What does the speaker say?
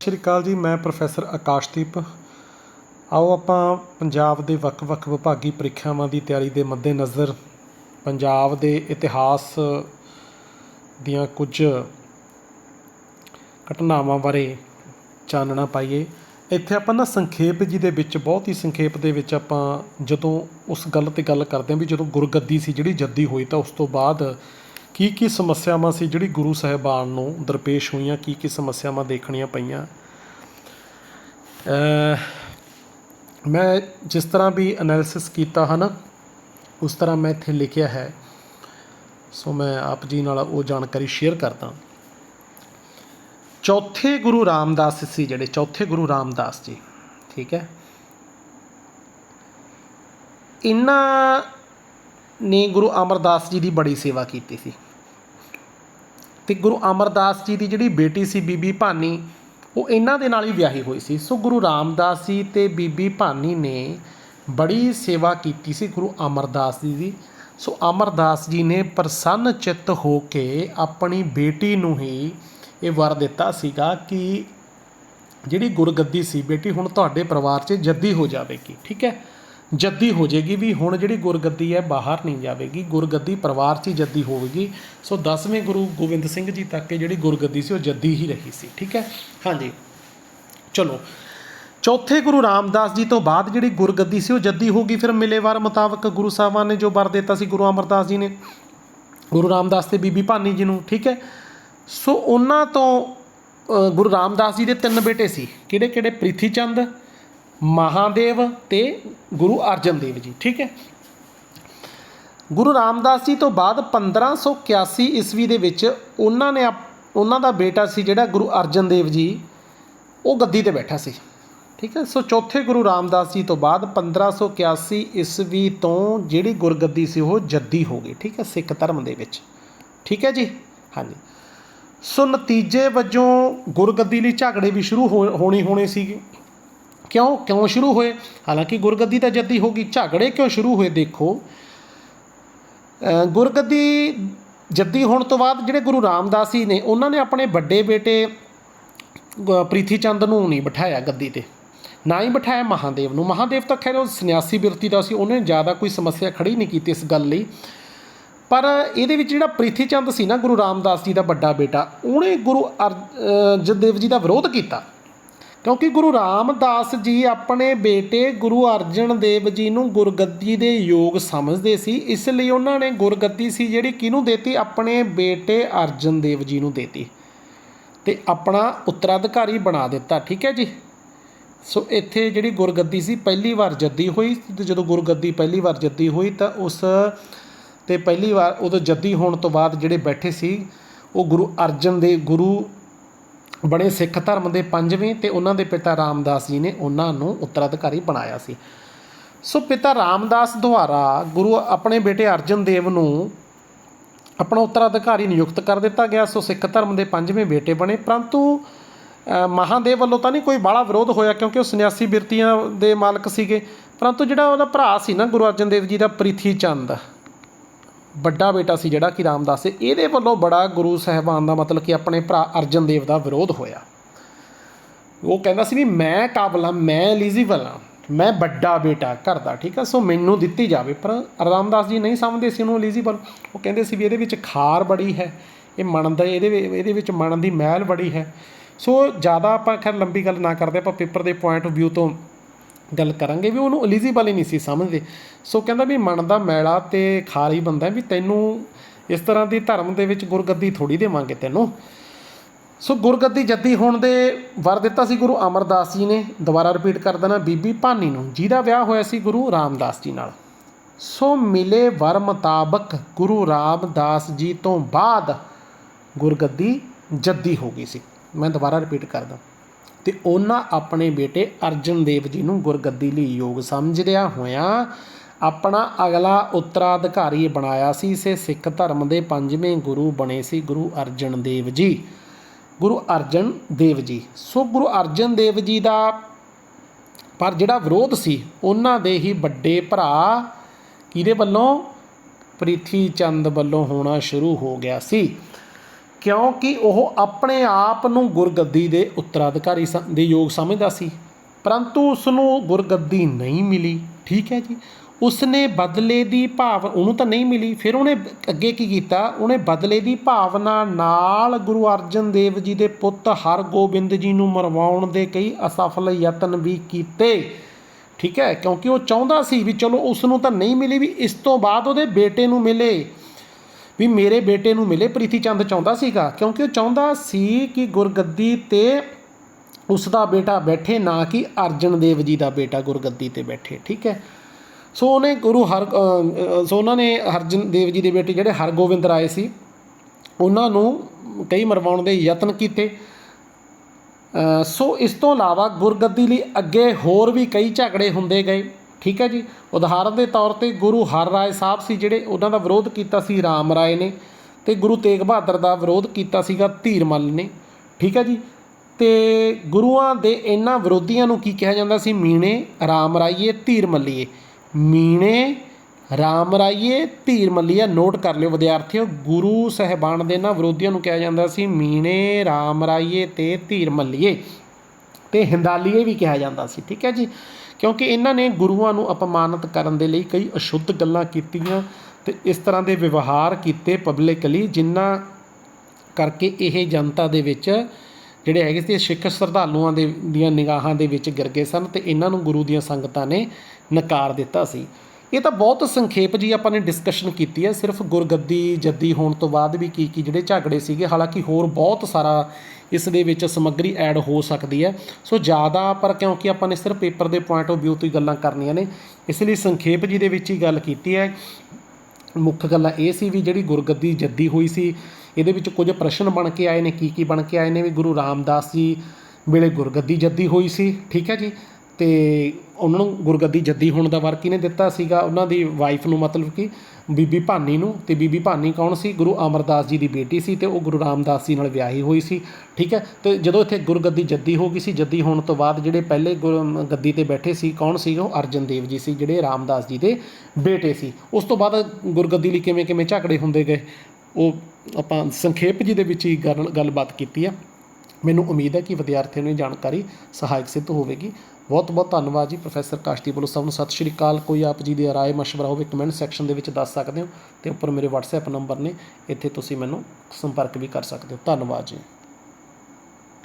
ਸਤਿ ਸ਼੍ਰੀ ਅਕਾਲ ਜੀ, ਮੈਂ ਪ੍ਰੋਫੈਸਰ ਆਕਾਸ਼ਦੀਪ। ਆਓ ਆਪਾਂ ਪੰਜਾਬ ਦੇ ਵੱਖ-ਵੱਖ ਵਿਭਾਗੀ ਪ੍ਰੀਖਿਆਵਾਂ ਦੀ ਤਿਆਰੀ ਦੇ ਮੱਦੇਨਜ਼ਰ ਪੰਜਾਬ ਦੇ ਇਤਿਹਾਸ ਦੀਆਂ ਕੁਝ ਘਟਨਾਵਾਂ ਬਾਰੇ ਚਾਨਣਾ ਪਾਈਏ। ਇੱਥੇ ਆਪਾਂ ਨਾ ਸੰਖੇਪ ਜੀ ਦੇ ਵਿੱਚ, ਬਹੁਤ ਹੀ ਸੰਖੇਪ ਦੇ ਵਿੱਚ ਆਪਾਂ ਜਦੋਂ ਉਸ ਗੱਲ ਤੇ ਗੱਲ ਕਰਦੇ ਹਾਂ ਵੀ ਜਦੋਂ ਗੁਰਗੱਦੀ ਸੀ, ਜਿਹੜੀ ਜੱਦੀ ਹੋਈ ਤਾਂ ਉਸ ਤੋਂ ਬਾਅਦ ਕੀ ਕੀ ਸਮੱਸਿਆਵਾਂ ਸੀ ਜਿਹੜੀ ਗੁਰੂ ਸਾਹਿਬਾਨ ਨੂੰ ਦਰਪੇਸ਼ ਹੋਈਆਂ? ਕੀ ਕੀ ਸਮੱਸਿਆਵਾਂ ਦੇਖਣੀਆਂ ਪਈਆਂ? ਮੈਂ ਜਿਸ ਤਰ੍ਹਾਂ ਵੀ ਐਨਾਲਿਸਿਸ ਕੀਤਾ ਹੈ ਨਾ, ਉਸ ਤਰ੍ਹਾਂ ਮੈਂ ਇੱਥੇ ਲਿਖਿਆ ਹੈ। ਸੋ ਮੈਂ ਆਪ ਜੀ ਨਾਲ ਉਹ ਜਾਣਕਾਰੀ ਸ਼ੇਅਰ ਕਰਦਾ। ਚੌਥੇ ਗੁਰੂ ਰਾਮਦਾਸ ਸੀ ਜਿਹੜੇ, ਚੌਥੇ ਗੁਰੂ ਰਾਮਦਾਸ ਜੀ, ਠੀਕ ਹੈ? ਇਹਨਾਂ ਨੇ ਗੁਰੂ ਅਮਰਦਾਸ ਜੀ ਦੀ ਬੜੀ ਸੇਵਾ ਕੀਤੀ ਸੀ। ਤੇ ਗੁਰੂ ਅਮਰਦਾਸ ਜੀ ਦੀ ਜਿਹੜੀ ਬੇਟੀ ਸੀ ਬੀਬੀ ਭਾਨੀ, ਉਹ ਇਹਨਾਂ ਦੇ ਨਾਲ ਹੀ ਵਿਆਹੀ ਹੋਈ ਸੀ। ਸੋ ਗੁਰੂ ਰਾਮਦਾਸ ਜੀ ਤੇ ਬੀਬੀ ਭਾਨੀ ਨੇ ਬੜੀ ਸੇਵਾ ਕੀਤੀ ਸੀ ਗੁਰੂ ਅਮਰਦਾਸ ਜੀ ਦੀ। ਸੋ ਅਮਰਦਾਸ ਜੀ ਨੇ ਪ੍ਰਸੰਨ ਚਿੱਤ ਹੋ ਕੇ ਆਪਣੀ ਬੇਟੀ ਨੂੰ ਹੀ ਇਹ ਵਰ ਦਿੱਤਾ ਸੀਗਾ ਕਿ ਜਿਹੜੀ ਗੁਰਗੱਦੀ ਸੀ ਬੇਟੀ, ਹੁਣ ਤੁਹਾਡੇ ਪਰਿਵਾਰ 'ਚ ਜੱਦੀ ਹੋ ਜਾਵੇਗੀ, ਠੀਕ ਹੈ? ਜੱਦੀ ਹੋ ਜਾਏਗੀ ਵੀ ਹੁਣ ਜਿਹੜੀ ਗੁਰਗੱਦੀ ਹੈ ਬਾਹਰ ਨਹੀਂ ਜਾਵੇਗੀ, ਗੁਰਗੱਦੀ ਪਰਿਵਾਰ 'ਚ ਹੀ ਜੱਦੀ ਹੋਵੇਗੀ। ਸੋ 10ਵੇਂ ਗੁਰੂ ਗੋਬਿੰਦ ਸਿੰਘ ਜੀ ਤੱਕ ਜਿਹੜੀ ਗੁਰਗੱਦੀ ਸੀ ਉਹ ਜੱਦੀ ਹੀ ਰਹੀ ਸੀ, ਠੀਕ ਹੈ? ਹਾਂਜੀ। ਚਲੋ, ਚੌਥੇ ਗੁਰੂ ਰਾਮਦਾਸ ਜੀ ਤੋਂ ਬਾਅਦ ਜਿਹੜੀ ਗੁਰਗੱਦੀ ਸੀ ਉਹ ਜੱਦੀ ਹੋ ਗਈ, ਫਿਰ ਮਿਲੇਵਾਰ ਮੁਤਾਬਕ ਗੁਰੂ ਸਾਹਿਬਾਨ ਨੇ ਜੋ ਵਰ ਦਿੱਤਾ ਸੀ ਗੁਰੂ ਅਮਰਦਾਸ ਜੀ ਨੇ, ਗੁਰੂ ਰਾਮਦਾਸ ਤੇ ਬੀਬੀ ਭਾਨੀ ਜੀ ਨੂੰ, ਠੀਕ ਹੈ? ਸੋ ਉਹਨਾਂ ਤੋਂ ਗੁਰੂ ਰਾਮਦਾਸ ਜੀ ਦੇ ਤਿੰਨ ਬੇਟੇ ਸੀ ਕਿਹੜੇ ਕਿਹੜੇ ਪ੍ਰਿਥੀ ਚੰਦ ਮਹਾਦੇਵ ਤੇ ਗੁਰੂ ਅਰਜਨ ਦੇਵ ਜੀ, ਠੀਕ ਹੈ? ਗੁਰੂ ਰਾਮਦਾਸ ਜੀ ਤੋਂ ਬਾਅਦ 1581 ਈਸਵੀ ਦੇ ਵਿੱਚ ਉਹਨਾਂ ਨੇ ਆਪ- ਉਹਨਾਂ ਦਾ ਬੇਟਾ ਸੀ ਜਿਹੜਾ ਗੁਰੂ ਅਰਜਨ ਦੇਵ ਜੀ, ਉਹ ਗੱਦੀ ਤੇ ਬੈਠਾ ਸੀ, ਠੀਕ ਹੈ? ਸੋ ਚੌਥੇ ਗੁਰੂ ਰਾਮਦਾਸ ਜੀ ਤੋਂ ਬਾਅਦ 1581 ਈਸਵੀ ਤੋਂ ਜਿਹੜੀ ਗੁਰਗੱਦੀ ਸੀ ਉਹ ਜੱਦੀ ਹੋ ਗਈ, ਠੀਕ ਹੈ? ਸਿੱਖ ਧਰਮ ਦੇ ਵਿੱਚ, ਠੀਕ ਹੈ ਜੀ? ਹਾਂਜੀ। ਸੋ ਨਤੀਜੇ ਵਜੋਂ ਗੁਰਗੱਦੀ ਲਈ ਝਗੜੇ ਵੀ ਸ਼ੁਰੂ ਹੋ- ਹੋਣੀ ਹੋਣੇ ਸੀਗੇ। ਕਿਉਂ ਕਿਉਂ ਸ਼ੁਰੂ ਹੋਏ? ਹਾਲਾਂਕਿ ਗੁਰਗੱਦੀ ਤਾਂ ਜੱਦੀ ਹੋ ਗਈ। ਝਗੜੇ ਕਿਉਂ ਸ਼ੁਰੂ ਹੋਏ? ਦੇਖੋ ਗੁਰਗੱਦੀ ਜੱਦੀ ਹੋਣ ਤੋਂ ਬਾਅਦ ਜਿਹੜੇ ਗੁਰੂ ਰਾਮਦਾਸ ਜੀ ਨੇ, ਉਹਨਾਂ ਨੇ ਆਪਣੇ ਵੱਡੇ ਬੇਟੇ, ਗ- ਚੰਦ ਨੂੰ ਨਹੀਂ ਬਿਠਾਇਆ ਗੱਦੀ ਤੇ। ਨਾ ਹੀ ਬਿਠਾਇਆ ਮਹਾਦੇਵ ਨੂੰ। ਮਹਾਦੇਵ ਤਾਂ ਖੈਰ ਉਹ ਸੰਨਿਆਸੀ ਬਿਰਤੀ ਦਾ ਸੀ। ਉਹਨੇ ਜ਼ਿਆਦਾ ਕੋਈ ਸਮੱਸਿਆ ਖੜੀ ਨਹੀਂ ਕੀਤੀ ਇਸ ਗੱਲ ਲਈ। ਪਰ ਇਹਦੇ ਵਿੱਚ ਜਿਹੜਾ ਪ੍ਰੀਥੀ ਚੰਦ ਸੀ ਨਾ, ਗੁਰੂ ਰਾਮਦਾਸ ਜੀ ਦਾ ਵੱਡਾ ਬੇਟਾ, ਉਹਨੇ ਗੁਰੂ ਅਰਜਨ ਦੇਵ ਜੀ ਦਾ ਵਿਰੋਧ ਕੀਤਾ। ਕਿਉਂਕਿ ਗੁਰੂ ਰਾਮਦਾਸ ਜੀ ਆਪਣੇ ਬੇਟੇ ਗੁਰੂ ਅਰਜਨ ਦੇਵ ਜੀ ਨੂੰ ਗੁਰਗੱਦੀ ਦੇ ਯੋਗ ਸਮਝਦੇ ਸੀ, ਇਸ ਲਈ ਉਹਨਾਂ ਨੇ ਗੁਰਗੱਦੀ ਸੀ ਜਿਹੜੀ ਕਿਹਨੂੰ ਦੇਤੀ? ਆਪਣੇ ਬੇਟੇ ਅਰਜਨ ਦੇਵ ਜੀ ਨੂੰ ਦੇਤੀ। ਤੇ ਆਪਣਾ ਉੱਤਰਾਧਿਕਾਰੀ ਬਣਾ ਦਿੱਤਾ, ਠੀਕ ਹੈ ਜੀ? ਸੋ ਇੱਥੇ ਜਿਹੜੀ ਗੁਰਗੱਦੀ ਸੀ, ਪਹਿਲੀ ਵਾਰ ਜੱਦੀ ਹੋਈ ਤੇ ਜਦੋਂ ਗੁਰਗੱਦੀ ਪਹਿਲੀ ਵਾਰ ਜੱਦੀ ਹੋਈ ਤਾਂ ਉਸ ਤੇ ਪਹਿਲੀ ਵਾਰ ਉਦੋਂ ਜੱਦੀ ਹੋਣ ਤੋਂ ਬਾਅਦ ਜਿਹੜੇ ਬੈਠੇ ਸੀ, ਉਹ ਗੁਰੂ ਅਰਜਨ ਦੇ ਗੁਰੂ ਬਣੇ ਸਿੱਖ ਧਰਮ ਦੇ ਪੰਜਵੇਂ ਤੇ ਉਹਨਾਂ ਦੇ ਪਿਤਾ ਰਾਮਦਾਸ ਜੀ ਨੇ ਉਹਨਾਂ ਨੂੰ ਉੱਤਰਾਧਿਕਾਰੀ ਬਣਾਇਆ ਸੀ। ਸੋ ਪਿਤਾ ਰਾਮਦਾਸ ਦੁਆਰਾ ਗੁਰੂ ਆਪਣੇ ਬੇਟੇ ਅਰਜਨ ਦੇਵ ਨੂੰ ਆਪਣਾ ਉੱਤਰਾਧਿਕਾਰੀ ਨਿਯੁਕਤ ਕਰ ਦਿੱਤਾ ਗਿਆ। ਸੋ ਸਿੱਖ ਧਰਮ ਦੇ ਪੰਜਵੇਂ ਬੇਟੇ ਬਣੇ। ਪਰੰਤੂ ਅ, ਮਹਾਦੇਵ ਵੱਲੋਂ ਤਾਂ ਨਹੀਂ ਕੋਈ ਬਾਹਲਾ ਵਿਰੋਧ ਹੋਇਆ ਕਿਉਂਕਿ ਉਹ ਸੰਨਿਆਸੀ ਬਿਰਤੀਆਂ ਦੇ ਮਾਲਕ ਸੀਗੇ। ਪਰੰਤੂ ਜਿਹੜਾ ਉਹਦਾ ਭਰਾ ਸੀ ਨਾ ਗੁਰੂ ਅਰਜਨ ਦੇਵ ਜੀ ਦਾ ਪ੍ਰਿਥੀ ਚੰਦ ਵੱਡਾ ਬੇਟਾ ਸੀ ਜਿਹੜਾ ਕਿ ਰਾਮਦਾਸ ਸੀ, ਇਹਦੇ ਵੱਲੋਂ ਬੜਾ ਗੁਰੂ ਸਾਹਿਬਾਨ ਦਾ ਮਤਲਬ ਕਿ ਆਪਣੇ ਭਰਾ ਅਰਜਨ ਦੇਵ ਦਾ ਵਿਰੋਧ ਹੋਇਆ। ਉਹ ਕਹਿੰਦਾ ਸੀ ਵੀ ਮੈਂ ਕਾਬਲ ਹਾਂ, ਮੈਂ ਐਲੀਜੀਬਲ ਹਾਂ, ਮੈਂ ਵੱਡਾ ਬੇਟਾ ਘਰ ਦਾ, ਠੀਕ ਆ? ਸੋ ਮੈਨੂੰ ਦਿੱਤੀ ਜਾਵੇ। ਪਰ ਰਾਮਦਾਸ ਜੀ ਨਹੀਂ ਸਮਝਦੇ ਸੀ ਉਹਨੂੰ ਐਲੀਜੀਬਲ ਉਹ ਕਹਿੰਦੇ ਸੀ ਵੀ ਇਹਦੇ ਵਿੱਚ ਖਾਰ ਬੜੀ ਹੈ, ਇਹ ਮਨ ਦਾ, ਇਹਦੇ ਇਹਦੇ ਵਿੱਚ ਮਨ ਦੀ ਮਹਿਲ ਬੜੀ ਹੈ। ਸੋ ਜ਼ਿਆਦਾ ਆਪਾਂ ਖੈਰ ਲੰਬੀ ਗੱਲ ਨਾ ਕਰਦੇ, ਆਪਾਂ ਪੇਪਰ ਦੇ ਪੁਆਇੰਟ ਆਫ View ਤੋਂ ਗੱਲ ਕਰਾਂਗੇ ਵੀ ਉਹਨੂੰ ਐਲੀਜੀਬਲ ਹੀ ਨਹੀਂ ਸੀ ਸਮਝਦੇ। ਸੋ ਕਹਿੰਦਾ ਵੀ ਮਨ ਦਾ ਮੈਲਾ ਤੇ ਖਾਰ ਹੀ ਬੰਦਾ ਵੀ ਤੈਨੂੰ ਇਸ ਤਰ੍ਹਾਂ ਦੀ ਧਰਮ ਦੇ ਵਿੱਚ ਗੁਰਗੱਦੀ ਥੋੜੀ ਦੇਵਾਂਗੇ ਤੈਨੂੰ। ਸੋ ਗੁਰਗੱਦੀ ਜੱਦੀ ਹੋਣ ਦੇ ਵਰ ਦਿੱਤਾ ਸੀ ਗੁਰੂ ਅਮਰਦਾਸ ਜੀ ਨੇ। ਦੁਬਾਰਾ ਰਿਪੀਟ ਕਰ ਦੇਣਾ, ਬੀਬੀ ਭਾਨੀ ਨੂੰ, ਜਿਹਦਾ ਵਿਆਹ ਹੋਇਆ ਸੀ ਗੁਰੂ ਰਾਮਦਾਸ ਜੀ ਨਾਲ। ਸੋ ਮਿਲੇ ਵਰ ਮੁਤਾਬਕ ਗੁਰੂ ਰਾਮਦਾਸ ਜੀ ਤੋਂ ਬਾਅਦ ਗੁਰਗੱਦੀ ਜੱਦੀ ਹੋ ਗਈ ਸੀ। ਮੈਂ ਦੁਬਾਰਾ ਰਿਪੀਟ ਕਰਦਾ ਤੇ ਉਹਨਾਂ ਆਪਣੇ ਬੇਟੇ ਅਰਜਨ ਦੇਵ ਜੀ ਨੂੰ ਗੁਰਗੱਦੀ ਲਈ ਯੋਗ ਸਮਝਦਿਆਂ ਹੋਇਆਂ ਆਪਣਾ ਅਗਲਾ ਉੱਤਰਾਧਿਕਾਰੀ ਬਣਾਇਆ ਸੀ। ਸੇ ਸਿੱਖ ਧਰਮ ਦੇ ਪੰਜਵੇਂ ਗੁਰੂ ਬਣੇ ਸੀ ਗੁਰੂ ਅਰਜਨ ਦੇਵ ਜੀ। ਗੁਰੂ ਅਰਜਨ ਦੇਵ ਜੀ। ਸੋ ਗੁਰੂ ਅਰਜਨ ਦੇਵ ਜੀ ਦਾ ਪਰ ਜਿਹੜਾ ਵਿਰੋਧ ਸੀ, ਉਹਨਾਂ ਦੇ ਹੀ ਵੱਡੇ ਭਰਾ ਕਿਹਦੇ ਵੱਲੋਂ? ਪ੍ਰਿਥੀ ਚੰਦ ਵੱਲੋਂ ਹੋਣਾ ਸ਼ੁਰੂ ਹੋ ਗਿਆ ਸੀ। ਕਿਉਂਕਿ ਉਹ ਆਪਣੇ ਆਪ ਨੂੰ ਗੁਰਗੱਦੀ ਦੇ ਉੱਤਰਾਧਿਕਾਰੀ ਸ- ਦੇ ਯੋਗ ਸਮਝਦਾ ਸੀ। ਪਰੰਤੂ ਉਸ ਨੂੰ ਗੁਰਗੱਦੀ ਨਹੀਂ ਮਿਲੀ। ਠੀਕ ਹੈ ਜੀ। ਉਸਨੇ ਬਦਲੇ ਦੀ ਭਾਵ, ਉਹਨੂੰ ਤਾਂ ਨਹੀਂ ਮਿਲੀ। ਫਿਰ ਉਹਨੇ ਅੱਗੇ ਕੀ ਕੀਤਾ? ਉਹਨੇ ਬਦਲੇ ਦੀ ਭਾਵਨਾ ਨਾਲ ਗੁਰੂ ਅਰਜਨ ਦੇਵ ਜੀ ਦੇ ਪੁੱਤ ਹਰਗੋਬਿੰਦ ਜੀ ਨੂੰ ਮਰਵਾਉਣ ਦੇ ਕਈ ਅਸਫਲ ਯਤਨ ਵੀ ਕੀਤੇ। ਠੀਕ ਹੈ। ਕਿਉਂਕਿ ਉਹ ਚਾਹੁੰਦਾ ਸੀ ਵੀ ਚਲੋ ਉਸ ਨੂੰ ਤਾਂ ਨਹੀਂ ਮਿਲੀ ਵੀ ਇਸ ਤੋਂ ਬਾਅਦ ਉਹਦੇ ਬੇਟੇ ਨੂੰ ਮਿਲੇ। ਵੀ ਮੇਰੇ ਬੇਟੇ ਨੂੰ ਮਿਲੇ, ਪ੍ਰੀਤੀ ਚੰਦ ਚਾਹੁੰਦਾ ਸੀਗਾ, ਕਿਉਂਕਿ ਉਹ ਚਾਹੁੰਦਾ ਸੀ ਕਿ ਗੁਰਗੱਦੀ ਤੇ ਉਸ ਦਾ ਬੇਟਾ ਬੈਠੇ, ਨਾ ਕਿ ਅਰਜਨ ਦੇਵ ਜੀ ਦਾ ਬੇਟਾ ਗੁਰਗੱਦੀ ਤੇ ਬੈਠੇ, ਠੀਕ ਹੈ? ਸੋ ਉਹਨੇ ਗੁਰੂ ਹਰ ਸੋ ਉਹਨਾਂ ਨੇ ਅਰਜਨ ਦੇਵ ਜੀ ਦੇ ਬੇਟੇ ਜਿਹੜੇ ਹਰਗੋਬਿੰਦ ਰਾਏ ਸੀ, ਉਹਨਾਂ ਨੂੰ ਕਈ ਮਰਵਾਉਣ ਦੇ ਯਤਨ ਕੀਤੇ। ਸੋ ਇਸ ਤੋਂ ਇਲਾਵਾ ਗੁਰਗੱਦੀ ਲਈ ਅੱਗੇ ਹੋਰ ਵੀ ਕਈ ਝਗੜੇ ਹੁੰਦੇ ਗਏ। ਠੀਕ ਹੈ ਜੀ? ਉਦਾਹਰਨ ਦੇ ਤੌਰ ਤੇ ਗੁਰੂ ਹਰ ਰਾਏ ਸਾਹਿਬ ਸੀ ਜਿਹੜੇ ਉਹਨਾਂ ਦਾ ਵਿਰੋਧ ਕੀਤਾ ਸੀ, ਰਾਮ ਰਾਏ ਨੇ ਤੇ ਗੁਰੂ ਤੇਗ ਬਹਾਦਰ ਦਾ ਵਿਰੋਧ ਕੀਤਾ ਸੀਗਾ ਧੀਰਮਲ ਨੇ। ਠੀਕ ਹੈ ਜੀ? ਤੇ ਗੁਰੂਆਂ ਦੇ ਇਹਨਾਂ ਵਿਰੋਧੀਆਂ ਨੂੰ ਕੀ ਕਿਹਾ ਜਾਂਦਾ ਸੀ? ਮੀਣੇ, ਰਾਮ ਰਾਈਏ, ਧੀਰ ਮੱਲੀਏ। ਮੀਣੇ, ਰਾਮ ਰਾਈਏ, ਧੀਰ ਮੱਲੀਆ ਨੋਟ ਕਰ ਲਿਓ ਵਿਦਿਆਰਥੀਓ, ਗੁਰੂ ਸਹਿਬਾਨ ਦੇ ਇਹਨਾਂ ਵਿਰੋਧੀਆਂ ਨੂੰ ਕਿਹਾ ਜਾਂਦਾ ਸੀ, ਮੀਣੇ, ਰਾਮ ਰਾਈਏ ਤੇ ਧੀਰ ਮੱਲੀਏ। ਤੇ ਹਿੰਦਾਲੀਏ ਵੀ ਕਿਹਾ ਜਾਂਦਾ ਸੀ, ਠੀਕ ਹੈ ਜੀ? ਕਿਉਂਕਿ ਇਹਨਾਂ ਨੇ ਗੁਰੂਆਂ ਨੂੰ ਅਪਮਾਨਿਤ ਕਰਨ ਦੇ ਲਈ ਕਈ ਅਸ਼ੁੱਧ ਗੱਲਾਂ ਕੀਤੀਆਂ ਤੇ ਇਸ ਤਰ੍ਹਾਂ ਦੇ ਵਿਵਹਾਰ ਕੀਤੇ ਪਬਲਿਕਲੀ ਜਿਨ੍ਹਾਂ ਕਰਕੇ ਇਹ ਜਨਤਾ ਦੇ ਵਿੱਚ ਜਿਹੜੇ ਹੈਗੇ ਸੀ, ਸਿੱਖ ਸ਼ਰਧਾਲੂਆਂ ਦੇ, ਦੀਆਂ ਨਿਗਾਹਾਂ ਦੇ ਵਿੱਚ ਗਿਰ ਗਏ ਸਨ ਤੇ ਇਹਨਾਂ ਨੂੰ ਗੁਰੂ ਦੀਆਂ ਸੰਗਤਾਂ ਨੇ ਨਕਾਰ ਦਿੱਤਾ ਸੀ। ਇਹ ਤਾਂ ਬਹੁਤ ਸੰਖੇਪ ਜੀ ਆਪਾਂ ਨੇ ਡਿਸਕਸ਼ਨ ਕੀਤੀ ਹੈ, ਸਿਰਫ ਗੁਰਗੱਦੀ, ਜੱਦੀ ਹੋਣ ਤੋਂ ਬਾਅਦ ਵੀ ਕੀ ਕੀ ਜਿਹੜੇ ਝਗੜੇ ਸੀਗੇ, ਹਾਲਾਂਕਿ ਹੋਰ ਬਹੁਤ ਸਾਰਾ ਇਸ ਦੇ ਵਿੱਚ ਸਮੱਗਰੀ ਐਡ ਹੋ ਸਕਦੀ ਹੈ। ਸੋ ਜ਼ਿਆਦਾ ਪਰ ਕਿਉਂਕਿ ਆਪਾਂ ਨੇ ਸਿਰਫ ਪੇਪਰ ਦੇ ਪੁਆਇੰਟ ਆਫ ਵਿਊ ਤੋਂ ਹੀ ਗੱਲਾਂ ਕਰਨੀਆਂ ਨੇ, ਇਸ ਲਈ ਸੰਖੇਪ ਜੀ ਦੇ ਵਿੱਚ ਹੀ ਗੱਲ ਕੀਤੀ ਹੈ। ਮੁੱਖ ਗੱਲਾਂ ਇਹ ਸੀ ਵੀ ਜਿਹੜੀ ਗੁਰਗੱਦੀ, ਜੱਦੀ ਹੋਈ ਸੀ, ਇਹਦੇ ਵਿੱਚ ਕੁਝ ਪ੍ਰਸ਼ਨ ਬਣ ਕੇ ਆਏ ਨੇ, ਕੀ ਕੀ ਬਣ ਕੇ ਆਏ ਨੇ ਵੀ ਗੁਰੂ ਰਾਮਦਾਸ ਜੀ ਵੇਲੇ ਗੁਰਗੱਦੀ, ਜੱਦੀ ਹੋਈ ਸੀ, ਠੀਕ ਹੈ ਜੀ? ਤੇ ਉਹਨਾਂ ਨੂੰ ਗੁਰਗੱਦੀ ਜੱਦੀ ਹੋਣ ਦਾ ਵਰ ਕਿਹਨੇ ਦਿੱਤਾ ਸੀਗਾ। ਉਹਨਾਂ ਦੀ ਵਾਈਫ ਨੂੰ ਮਤਲਬ ਕਿ ਬੀਬੀ ਭਾਨੀ ਨੂੰ ਤੇ ਬੀਬੀ ਭਾਨੀ ਕੌਣ ਸੀ? ਗੁਰੂ ਅਮਰਦਾਸ ਜੀ ਦੀ ਬੇਟੀ ਸੀ ਤੇ ਉਹ ਗੁਰੂ ਰਾਮਦਾਸ ਜੀ ਨਾਲ ਵਿਆਹੀ ਹੋਈ ਸੀ। ਠੀਕ ਹੈ? ਤੇ ਜਦੋਂ ਇੱਥੇ ਗੁਰਗੱਦੀ ਜੱਦੀ ਹੋ ਗਈ ਸੀ, ਜੱਦੀ ਹੋਣ ਤੋਂ ਬਾਅਦ ਜਿਹੜੇ ਪਹਿਲੇ ਗੁਰੂ ਗੱਦੀ ਤੇ ਬੈਠੇ ਸੀ ਕੌਣ ਸੀ? ਉਹ ਅਰਜਨ ਦੇਵ ਜੀ ਸੀ, ਜਿਹੜੇ ਰਾਮਦਾਸ ਜੀ ਦੇ ਬੇਟੇ ਸੀ। ਉਸ ਤੋਂ ਬਾਅਦ ਗੁਰਗੱਦੀ ਲਈ ਕਿਵੇਂ ਕਿਵੇਂ ਝਗੜੇ ਹੁੰਦੇ ਗਏ? ਉਹ ਆਪਾਂ ਸੰਖੇਪ ਜੀ ਦੇ ਵਿੱਚ ਹੀ ਗੱਲ, ਗੱਲਬਾਤ ਕੀਤੀ ਆ। ਮੈਨੂੰ ਉਮੀਦ ਹੈ ਕਿ ਵਿਦਿਆਰਥੀਆਂ ਨੂੰ ਇਹ ਜਾਣਕਾਰੀ ਸਹਾਇਕ ਸਿੱਧ ਹੋਵੇਗੀ। ਬਹੁਤ ਬਹੁਤ ਧੰਨਵਾਦ ਜੀ ਪ੍ਰੋਫੈਸਰ ਕਾਸ਼ਤੀ ਬੋਲੋ ਸਭ ਨੂੰ। ਸਤਿ ਸ਼੍ਰੀ ਅਕਾਲ। ਕੋਈ ਆਪ ਜੀ ਦੀ ਰਾਏ ਮਸ਼ਵਰਾ ਹੋਵੇ ਕਮੈਂਟ ਸੈਕਸ਼ਨ ਦੇ ਵਿੱਚ ਦੱਸ ਸਕਦੇ ਹੋ ਤੇ ਉੱਪਰ ਮੇਰੇ WhatsApp ਨੰਬਰ ਨੇ। ਇੱਥੇ ਤੁਸੀਂ ਮੈਨੂੰ ਸੰਪਰਕ ਵੀ ਕਰ ਸਕਦੇ ਹੋ। ਧੰਨਵਾਦ ਜੀ।